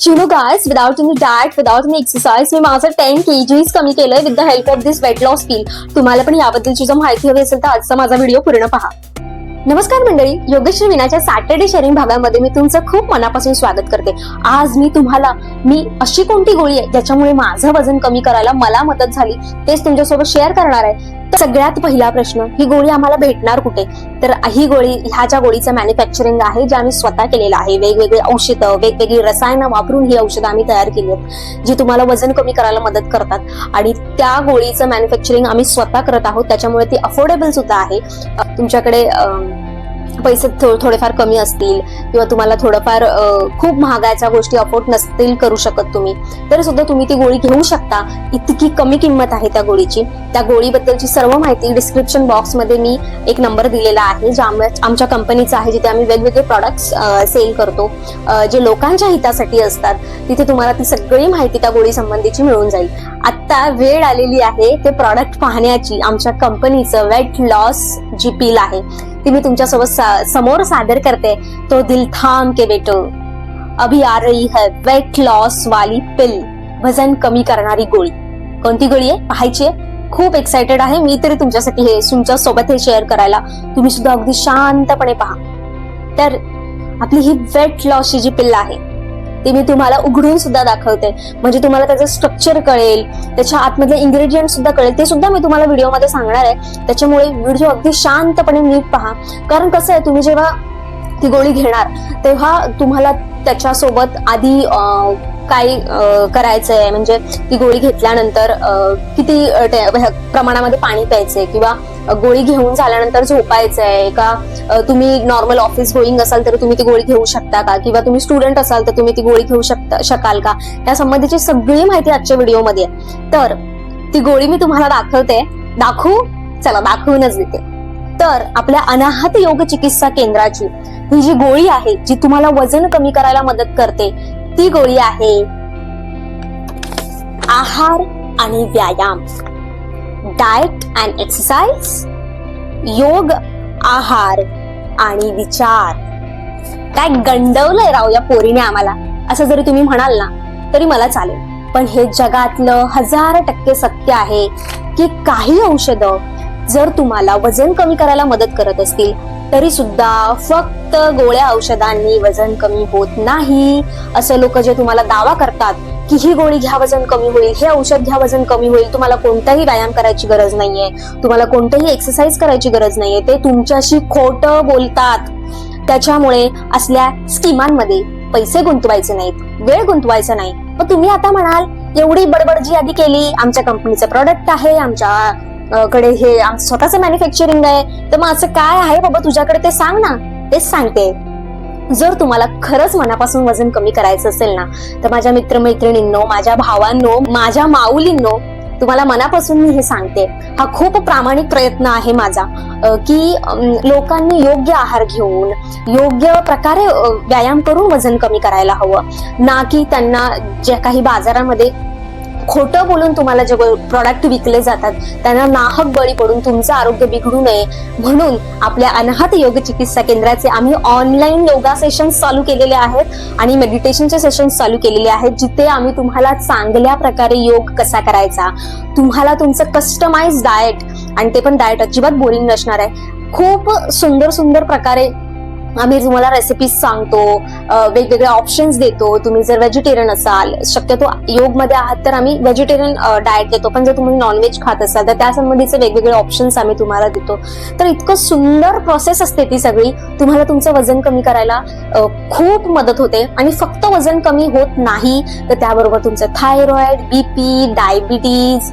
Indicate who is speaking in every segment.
Speaker 1: You know guys, without any diet, without any exercise, मी माझं ten kgs कमी केलंय with the help of this weight loss peel तुम्हाला पण याबद्दलची जर माहिती हवी असेल तर आजचा माझा व्हिडिओ पूर्ण पहा. नमस्कार मंडळी योगेश्वरी विनाच्या सॅटर्डे शेअरिंग भागामध्ये मी तुमचं खूप मनापासून स्वागत करते. आज मी तुम्हाला मी अशी कोणती गोळी आहे ज्याच्यामुळे माझं वजन कमी करायला मला मदत झाली तेच तुमच्यासोबत शेअर करणार आहे. सगळ्यात पहिला प्रश्न ही गोळी आम्हाला भेटणार कुठे? तर ही गोळी ह्या ज्या गोळीचं मॅन्युफॅक्चरिंग आहे जे आम्ही स्वतः केलेलं आहे वेगवेगळी औषधं वेगवेगळी रसायनं वापरून ही औषधं आम्ही तयार केली आहेत जी तुम्हाला वजन कमी करायला मदत करतात. आणि त्या गोळीचं मॅन्युफॅक्चरिंग आम्ही स्वतः करत आहोत त्याच्यामुळे ती अफोर्डेबल सुद्धा आहे. तुमच्याकडे पैसे थो- थोडेफार कमी असतील किंवा तुम्हाला थोडंफार खूप महागाच्या गोष्टी अफोर्ड नसतील करू शकत तुम्ही तरी सुद्धा तुम्ही ती गोळी घेऊ शकता. इतकी कमी किंमत आहे त्या गोळीची. त्या गोळीबद्दलची सर्व माहिती डिस्क्रिप्शन बॉक्समध्ये मी एक नंबर दिलेला आहे जे आमच्या कंपनीचा आहे जिथे आम्ही वेगवेगळे प्रॉडक्ट्स सेल करतो. जे लोकांच्या हितासाठी असतात तिथे तुम्हाला ती सगळी माहिती त्या गोळी संबंधीची मिळून जाईल. आता वेळ आलेली आहे ते प्रॉडक्ट पाहण्याची आमच्या कंपनीचं वेट लॉस जी पील आहे. व्यक्ती मी तुमच्यासोबत सा- समोर सादर करते तो दिल थाम के बेटो. अभी आ रही है वेट लॉस वाली पिल वजन कमी करणारी गोळी. कोणती गोळी आहे? पाहायची आहे. खूप एक्साइटेड आहे. मी तरी तुमच्यासाठी हे तुमच्यासोबत हे शेअर करायला तुम्ही सुद्धा अगदी शांतपणे पहा. तर आपली ही वेट लॉसची जी पिल्ल आहे ती मी तुम्हाला उघडून सुद्धा दाखवते. म्हणजे तुम्हाला त्याचं स्ट्रक्चर कळेल त्याच्या आतमधले इंग्रेडियंट सुद्धा कळेल ते सुद्धा मी तुम्हाला व्हिडिओमध्ये सांगणार आहे. त्याच्यामुळे व्हिडिओ अगदी शांतपणे नीट पहा. कारण कसं आहे तुम्ही जेव्हा ती गोळी घेणार तेव्हा तुम्हाला त्याच्यासोबत आधी काय करायचं करायचंय? म्हणजे ती गोळी घेतल्यानंतर किती प्रमाणामध्ये पाणी प्यायचंय? किंवा गोळी घेऊन झाल्यानंतर झोपायचंय? का तुम्ही नॉर्मल ऑफिस गोईंग असाल तर तुम्ही ती गोळी घेऊ शकता का? किंवा तुम्ही स्टुडंट असाल तर तुम्ही ती गोळी घेऊ शकता शकाल का? या संबंधीची सगळी माहिती आजच्या व्हिडिओमध्ये तर ती गोळी मी तुम्हाला दाखवते. दाखवू? चला दाखवूनच देते. तर आपल्या अनाहत योग चिकित्सा केंद्राची ही जी गोळी आहे जी तुम्हाला वजन कमी करायला मदत करते ती गोळी आहे. आहार आणि व्यायाम. डाएट अँड एक्सरसाइज योग आहार आणि विचार. काय गंडवलंय राव या पोरीने आम्हाला. असं जरी तुम्ही म्हणाल ना तरी मला चालेल. पण हे जगातलं हजार टक्के सत्य आहे की काही औषधं जर तुम्हाला वजन कमी करायला मदत करत असतील तरी सुद्धा फक्त गोळ्या औषधांनी वजन कमी होत नाही. असं लोक जे तुम्हाला दावा करतात की ही गोळी घ्या वजन कमी होईल हे औषध घ्या वजन कमी होईल तुम्हाला कोणताही व्यायाम करायची गरज नाहीये. तुम्हाला कोणतंही एक्सरसाइज करायची गरज नाहीये. ते तुमच्याशी खोटं बोलतात. त्याच्यामुळे असल्या स्कीमांमध्ये पैसे गुंतवायचे नाहीत वेळ गुंतवायचा नाही. मग तुम्ही आता म्हणाल एवढी बडबड जी आधी केली आमच्या कंपनीचं प्रॉडक्ट आहे आमच्या कडे हे स्वतःच स्वतःचं मॅन्युफॅक्चरिंग आहे तर मग असं काय आहे बाबा? तुझ्याकडे ते सांग ना. तेच सांगते. जर तुम्हाला खरंच मनापासून वजन कमी करायचं असेल ना तर माझ्या मित्रमैत्रिणींनो माझ्या भावांनो माझ्या माऊलींनो तुम्हाला मनापासून मी हे सांगते. हा खूप प्रामाणिक प्रयत्न आहे माझा की लोकांनी योग्य आहार घेऊन योग्य प्रकारे व्यायाम करून वजन कमी करायला हवं. ना की त्यांना ज्या काही बाजारामध्ये खोटं बोलून तुम्हाला जे प्रॉडक्ट विकले जातात त्यांना नाहक बळी पडून तुमचं आरोग्य बिघडू नये. म्हणून आपल्या अनाहत योग चिकित्सा केंद्राचे आम्ही ऑनलाईन योगा सेशन्स चालू केलेले आहेत आणि मेडिटेशनचे सेशन्स चालू केलेले आहेत जिथे आम्ही तुम्हाला चांगल्या प्रकारे योग कसा करायचा तुम्हाला तुमचं कस्टमाइज डाएट आणि ते पण डाएट अजिबात बोरिंग नसणार आहे. खूप सुंदर सुंदर प्रकारे आम्ही तुम्हाला रेसिपीज सांगतो वेगवेगळे ऑप्शन्स देतो. तुम्ही जर व्हेजिटेरियन असाल शक्यतो योगमध्ये आहात तर आम्ही व्हेजिटेरियन डाएट देतो. पण जर तुम्ही नॉनव्हेज खात असाल तर त्या संबंधीचे वेगवेगळे ऑप्शन्स आम्ही तुम्हाला देतो. तर इतकं सुंदर प्रोसेस असते ती सगळी. तुम्हाला तुमचं वजन कमी करायला खूप मदत होते. आणि फक्त वजन कमी होत नाही तर त्याबरोबर तुमचं थायरॉइड बीपी डायबिटीज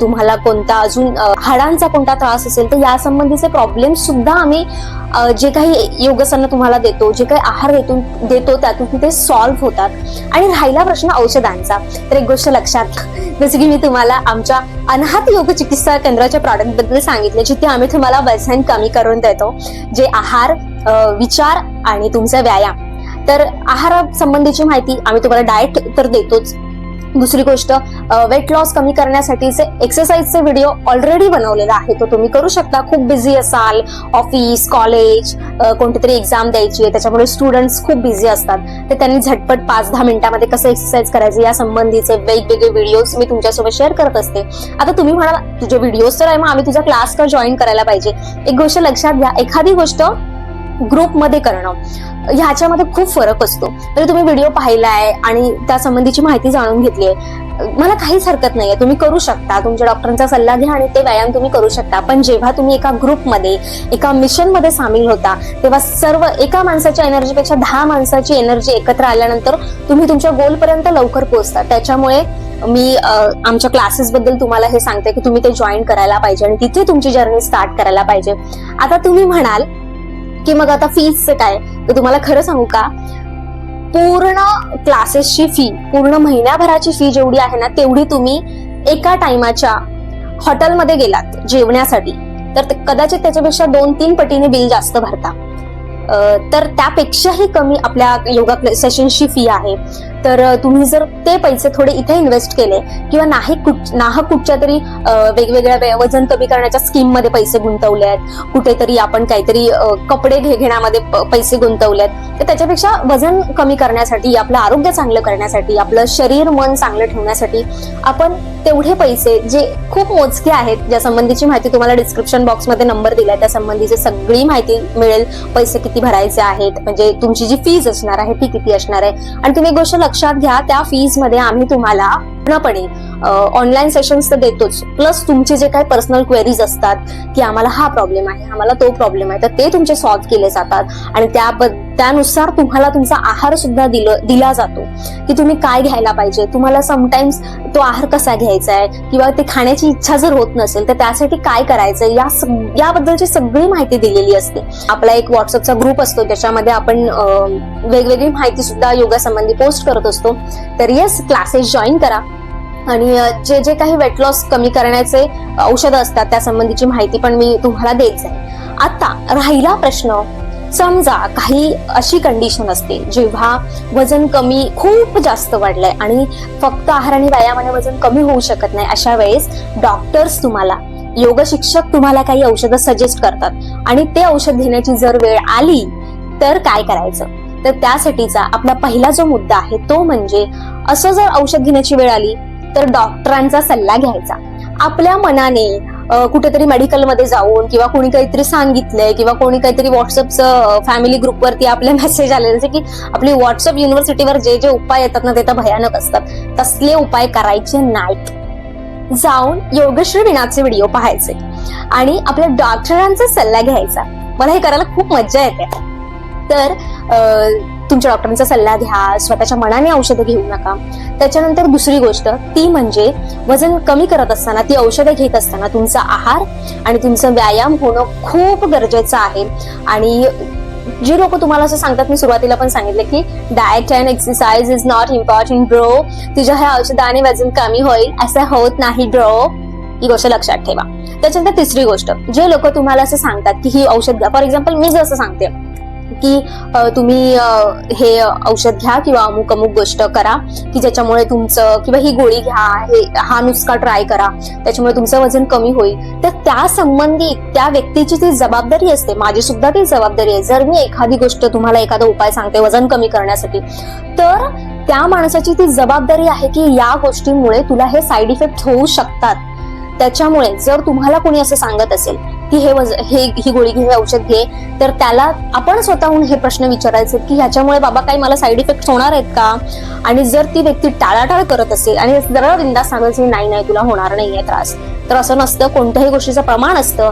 Speaker 1: तुम्हाला कोणता अजून हाडांचा कोणता त्रास असेल तर या संबंधीचे प्रॉब्लेम सुद्धा आम्ही जे काही योग तुम्हाला देतो जे काही आहार देतो देतो त्यातून ते सॉल्व्ह होतात. आणि राहिला प्रश्न औषधांचा. तर एक गोष्ट लक्षात जसं की मी तुम्हाला आमच्या अनाहत योग चिकित्सा केंद्राच्या प्रॉडक्टबद्दल सांगितले जिथे आम्ही तुम्हाला वजन कमी करून देतो जे आहार विचार आणि तुमचा व्यायाम. तर आहार संबंधीची माहिती आम्ही तुम्हाला डाएट तर देतोच. दुसरी गोष्ट वेट लॉस कमी करण्यासाठीचे एक्सरसाइजचे व्हिडिओ ऑलरेडी बनवलेला आहे. तो तुम्ही करू शकता. खूप बिझी असाल ऑफिस कॉलेज कोणती तरी एक्झाम द्यायची आहे त्याच्यामुळे स्टुडंट्स खूप बिझी असतात. तर त्यांनी झटपट पाच दहा मिनिटांमध्ये कसं एक्सरसाइज करायचं या संबंधीचे वेगवेगळे व्हिडिओज मी तुमच्यासोबत शेअर करत असते. आता तुम्ही म्हणाला तुझे व्हिडिओज तर आहे मग आम्ही तुझा क्लास का जॉईन करायला पाहिजे? एक गोष्ट लक्षात घ्या. एखादी गोष्ट ग्रुपमध्ये करणं ह्याच्यामध्ये खूप फरक असतो. तर तुम्ही व्हिडिओ पाहिलाय आणि त्या संबंधीची माहिती जाणून घेतली आहे. मला काहीच हरकत नाहीये. तुम्ही करू शकता. तुमच्या डॉक्टरांचा सल्ला घ्या आणि ते व्यायाम तुम्ही करू शकता. पण जेव्हा तुम्ही एका ग्रुपमध्ये एका मिशनमध्ये सामील होता तेव्हा सर्व एका माणसाच्या एनर्जीपेक्षा दहा माणसाची एनर्जी एकत्र आल्यानंतर तुम्ही तुमच्या गोलपर्यंत लवकर पोहोचता. त्याच्यामुळे मी आमच्या क्लासेस बद्दल तुम्हाला हे सांगते की तुम्ही ते जॉईन करायला पाहिजे आणि तिथे तुमची जर्नी स्टार्ट करायला पाहिजे. आता तुम्ही म्हणाल की मग आता फीजचं काय? तर तुम्हाला खरं सांगू का? पूर्ण क्लासेसची फी पूर्ण महिन्याभराची फी जेवढी आहे ना तेवढी तुम्ही एका टायमाच्या हॉटेलमध्ये गेलात जेवण्यासाठी. तर कदाचित त्याच्यापेक्षा दोन तीन पटीने बिल जास्त भरता. तर त्यापेक्षाही कमी आपल्या योगा सेशनची फी आहे. तर तुम्ही जर ते पैसे थोडे इथे इन्व्हेस्ट केले किंवा नाही कुठ नाहक कुठच्या तरी वेगवेगळ्या वे- वजन कमी करण्याच्या स्कीममध्ये पैसे गुंतवले आहेत कुठेतरी आपण काहीतरी कपडे घे- घेण्यामध्ये पैसे गुंतवले आहेत तर त्याच्यापेक्षा वजन कमी करण्यासाठी आपलं आरोग्य चांगलं करण्यासाठी आपलं शरीर मन चांगलं ठेवण्यासाठी आपण तेवढे पैसे जे खूप मोजके आहेत ज्या संबंधीची माहिती तुम्हाला डिस्क्रिप्शन बॉक्समध्ये नंबर दिलाय त्या संबंधीची सगळी माहिती मिळेल पैसे किती भरायचे आहेत म्हणजे तुमची जी फीज असणार आहे ती किती असणार आहे आणि तुम्ही गोष्ट लक्षात घ्या त्या फीजमध्ये आम्ही तुम्हाला पूर्णपणे ऑनलाईन सेशन्स तर देतोच. प्लस तुमचे जे काही पर्सनल क्वेरीज असतात की आम्हाला हा प्रॉब्लेम आहे आम्हाला तो प्रॉब्लेम आहे तर ते तुमचे सॉल्व्ह केले जातात. आणि त्या त्यानुसार तुम्हाला तुमचा आहार सुद्धा दिलं दिला जातो. की तुम्ही काय घ्यायला पाहिजे? तुम्हाला समटाईम्स तो आहार कसा घ्यायचा आहे? किंवा ते खाण्याची इच्छा जर होत नसेल तर त्यासाठी काय करायचं या याबद्दलची सगळी माहिती दिलेली असते. आपला एक व्हॉट्सअपचा ग्रुप असतो त्याच्यामध्ये आपण वेगवेगळी माहिती सुद्धा योगासंबंधी पोस्ट करत असतो. तर येस क्लासेस जॉईन करा. आणि जे जे काही वेट लॉस कमी करण्याचे औषधं असतात त्या संबंधीची माहिती पण मी तुम्हाला देत आहे आता राहिला प्रश्न. समजा काही अशी कंडिशन असते जेव्हा वजन कमी खूप जास्त वाढलंय आणि फक्त आहार आणि व्यायामाने वजन कमी होऊ शकत नाही अशा वेळेस डॉक्टर्स तुम्हाला योग शिक्षक तुम्हाला काही औषधं सजेस्ट करतात. आणि ते औषध घेण्याची जर वेळ आली तर काय करायचं? तर त्यासाठीचा आपला पहिला जो मुद्दा आहे तो म्हणजे असं जर औषध घेण्याची वेळ आली तर डॉक्टरांचा सल्ला घ्यायचा. आपल्या मनाने कुठेतरी मेडिकलमध्ये जाऊन किंवा कोणी काहीतरी सांगितलंय किंवा कोणी काहीतरी व्हॉट्सअपचं फॅमिली ग्रुपवरती आपले मेसेज आले जसे की आपली व्हॉट्सअप युनिव्हर्सिटीवर जे जे उपाय येतात ना ते तर भयानक असतात. तसले उपाय करायचे नाहीत. जाऊन योगश्री विनाचे व्हिडिओ पाहायचे. आणि आपल्या डॉक्टरांचा सल्ला घ्यायचा. मला हे करायला खूप मज्जा येते. तर तुमच्या डॉक्टरांचा सल्ला घ्या स्वतःच्या मनाने औषधं घेऊ नका. त्याच्यानंतर दुसरी गोष्ट ती म्हणजे वजन कमी करत असताना ती औषधं घेत असताना तुमचा आहार आणि तुमचं व्यायाम होणं खूप गरजेचं आहे. आणि जे लोक तुम्हाला असं सांगतात मी सुरुवातीला पण सांगितलं की diet and exercise is not important bro तुझ्या ह्या औषधाने वजन कमी होईल असं होत नाही ब्रो ही गोष्ट लक्षात ठेवा. त्याच्यानंतर तिसरी गोष्ट जे लोक तुम्हाला असं सांगतात की ही औषध घ्या. फॉर एक्झाम्पल मी जसं सांगते की तुम्ही हे औषध घ्या किंवा अमुक अमुक गोष्ट करा की ज्याच्यामुळे तुमचं किंवा ही गोळी घ्या हे हा नुसका ट्राय करा त्याच्यामुळे तुमचं वजन कमी होईल. तर त्या संबंधी त्या व्यक्तीची ती जबाबदारी असते. माझी सुद्धा ती जबाबदारी आहे. जर मी एखादी गोष्ट तुम्हाला एखादा उपाय सांगते वजन कमी करण्यासाठी तर त्या माणसाची ती जबाबदारी आहे की या गोष्टीमुळे तुला हे साईड इफेक्ट होऊ शकतात. त्याच्यामुळे जर तुम्हाला कोणी असं सांगत असेल की हे वज हे ही गोळी घे हे औषध घे तर त्याला आपण स्वतःहून हे प्रश्न विचारायचे की ह्याच्यामुळे बाबा काही मला साईड इफेक्ट होणार आहेत का? आणि जर ती व्यक्ती टाळाटाळ करत असेल आणि जरा बिंदास सांगायचं नाही नाही तुला होणार नाहीये त्रास तर असं नसतं कोणत्याही गोष्टीचं प्रमाण असतं.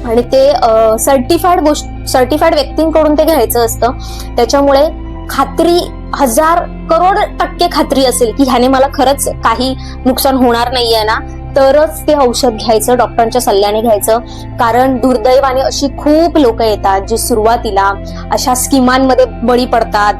Speaker 1: आणि ते सर्टिफाईड गोष्ट सर्टिफाईड व्यक्तींकडून ते घ्यायचं असतं. त्याच्यामुळे खात्री हजार करोड टक्के खात्री असेल की ह्याने मला खरंच काही नुकसान होणार नाहीये ना तरच ते औषध घ्यायचं डॉक्टरांच्या सल्ल्याने घ्यायचं. कारण दुर्दैवाने अशी खूप लोक येतात जी सुरुवातीला अशा स्कीमांमध्ये बळी पडतात.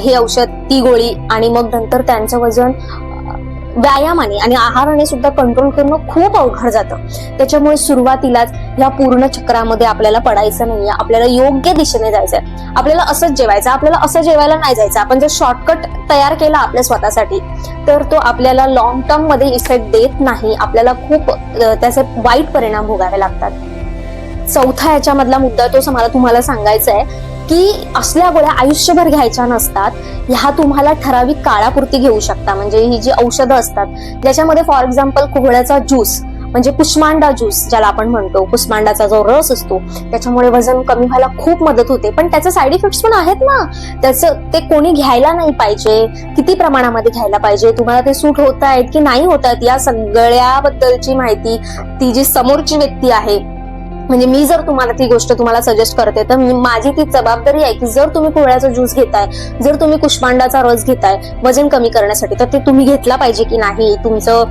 Speaker 1: हे औषध ती गोळी आणि मग नंतर त्यांचं वजन व्यायामाने आणि आहाराने सुद्धा कंट्रोल करणं खूप अवघड जातं. त्याच्यामुळे सुरुवातीलाच या पूर्ण चक्रामध्ये आपल्याला पडायचं नाहीये. आपल्याला योग्य दिशेने जायचंय. आपल्याला असंच जेवायचं. आपल्याला असं जेवायला नाही जायचं. आपण जर शॉर्टकट तयार केला आपल्या स्वतःसाठी तर तो आपल्याला लॉंग टर्ममध्ये इफेक्ट देत नाही. आपल्याला खूप त्याचे वाईट परिणाम भोगावे लागतात. चौथा याच्यामधला मुद्दा तो मला तुम्हाला सांगायचा आहे की असल्या गोळ्या आयुष्यभर घ्यायच्या नसतात ह्या तुम्हाला ठराविक काळापुरती घेऊ शकता. म्हणजे ही जी औषधं असतात ज्याच्यामध्ये फॉर एक्झाम्पल कोहळ्याचा ज्यूस म्हणजे कुष्मांडा ज्यूस ज्याला आपण म्हणतो कुष्मांडाचा जो रस असतो त्याच्यामुळे वजन कमी व्हायला खूप मदत होते. पण त्याचे साईड इफेक्ट्स पण आहेत ना. त्याचं ते कोणी घ्यायला नाही पाहिजे किती प्रमाणामध्ये घ्यायला पाहिजे तुम्हाला ते सूट होत आहेत की नाही होत आहेत या सगळ्याबद्दलची माहिती ती जी समोरची व्यक्ती आहे म्हणजे मी जर तुम्हाला ती गोष्ट तुम्हाला सजेस्ट करते तर माझी ती जबाबदारी आहे की जर तुम्ही कोहळ्याचा ज्यूस घेताय जर तुम्ही कुष्मांडाचा रस घेताय वजन कमी करण्यासाठी तर ते तुम्ही घेतला पाहिजे की नाही? तुमचं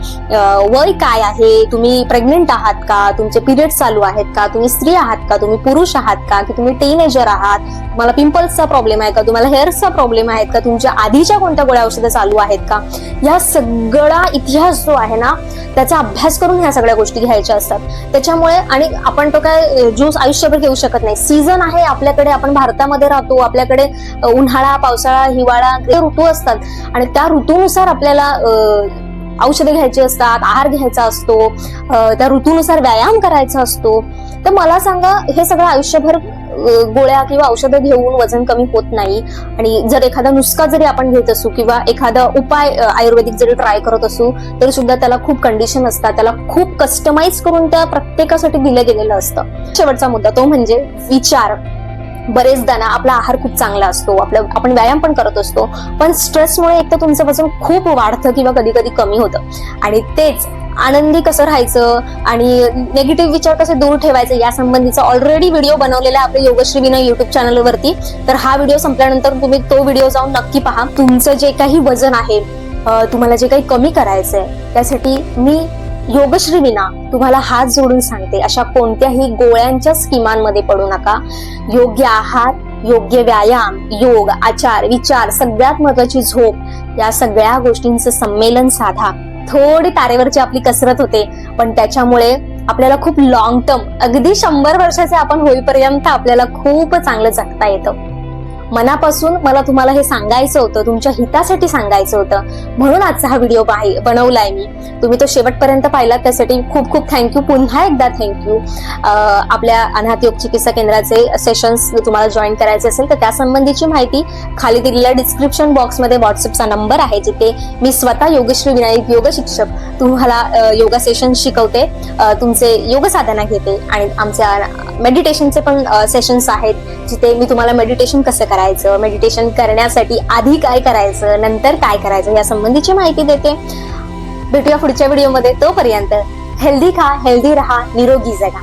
Speaker 1: वय काय आहे? तुम्ही प्रेग्नेंट आहात का? तुमचे पिरियड चालू आहेत का? तुम्ही स्त्री आहात का? तुम्ही पुरुष आहात का? की तुम्ही टीनेजर आहात? तुम्हाला पिंपल्सचा प्रॉब्लेम आहे का? तुम्हाला हेअर्सचा प्रॉब्लेम आहे का? तुमच्या आधीच्या कोणत्या गोळ्या औषधं चालू आहेत का? या सगळा इतिहास जो आहे ना त्याचा अभ्यास करून ह्या सगळ्या गोष्टी घ्यायच्या असतात. त्याच्यामुळे आणि आपण तो काय ज्यूस आयुष्यभर घेऊ शकत नाही. सीझन आहे आपल्याकडे आपण भारतामध्ये राहतो आपल्याकडे उन्हाळा पावसाळा हिवाळा हे ऋतू असतात. आणि त्या ऋतूनुसार आपल्याला औषधे घ्यायची असतात आहार घ्यायचा असतो त्या ऋतूनुसार व्यायाम करायचा असतो. तर मला सांगा हे सगळं आयुष्यभर गोळ्या किंवा औषधं घेऊन वजन कमी होत नाही. आणि जर एखादा नुसका जरी आपण घेत असू किंवा एखादा उपाय आयुर्वेदिक जरी ट्राय करत असू तरी सुद्धा त्याला खूप कंडिशन असतात. त्याला खूप कस्टमाइज करून त्या प्रत्येकासाठी दिलं गेलेलं असतं. शेवटचा मुद्दा तो म्हणजे विचार. बरेचदा ना आपला आहार खूप चांगला असतो. आपला आपण व्यायाम पण करत असतो. पण स्ट्रेसमुळे एक तर तुमचं वजन खूप वाढतं किंवा कधी कधी कमी होतं. आणि तेच आनंदी कसं राहायचं आणि नेगेटिव्ह विचार कसे दूर ठेवायचे या संबंधीचा ऑलरेडी व्हिडिओ बनवलेला आहे आपल्या योगश्री विनय युट्यूब चॅनलवरती तर हा व्हिडिओ संपल्यानंतर तुम्ही तो व्हिडिओ जाऊन नक्की पहा. तुमचं जे काही वजन आहे तुम्हाला जे काही कमी करायचं आहे त्यासाठी मी योगश्री विना तुम्हाला हात जोडून सांगते. अशा कोणत्याही गोळ्यांच्या स्कीमांमध्ये पडू नका. योग्य आहार योग्य व्यायाम योग आचार विचार सगळ्यात महत्वाची झोप या सगळ्या गोष्टींचं संमेलन साधा. थोडी तारेवरची आपली कसरत होते पण त्याच्यामुळे आपल्याला खूप लॉंग टर्म अगदी शंभर वर्षाचे आपण होईपर्यंत आपल्याला खूप चांगलं जगता येतं. मनापासून मला तुम्हाला हे सांगायचं होतं तुमच्या हितासाठी सांगायचं होतं. म्हणून आजचा हा व्हिडिओ बनवलाय मी. तुम्ही तो शेवटपर्यंत पाहिला त्यासाठी खूप खूप थँक्यू पुन्हा एकदा थँक्यू आपल्या अनाथ योग चिकित्सा केंद्राचे सेशन्स तुम्हाला जॉईन करायचे असेल तर त्यासंबंधीची माहिती खाली दिलेल्या डिस्क्रिप्शन बॉक्समध्ये व्हॉट्सअपचा नंबर आहे जिथे मी स्वतः योगश्री विनायक योग शिक्षक तुम्हाला योगा सेशन शिकवते. तुमचे योग साधना घेते. आणि आमच्या मेडिटेशनचे पण सेशन्स आहेत जिथे मी तुम्हाला मेडिटेशन कसं करायचं मेडिटेशन करण्यासाठी आधी काय करायचं नंतर काय करायचं या संबंधीची माहिती देते. भेटूया पुढच्या व्हिडिओमध्ये तोपर्यंत हेल्दी खा हेल्दी राहा निरोगी जगा.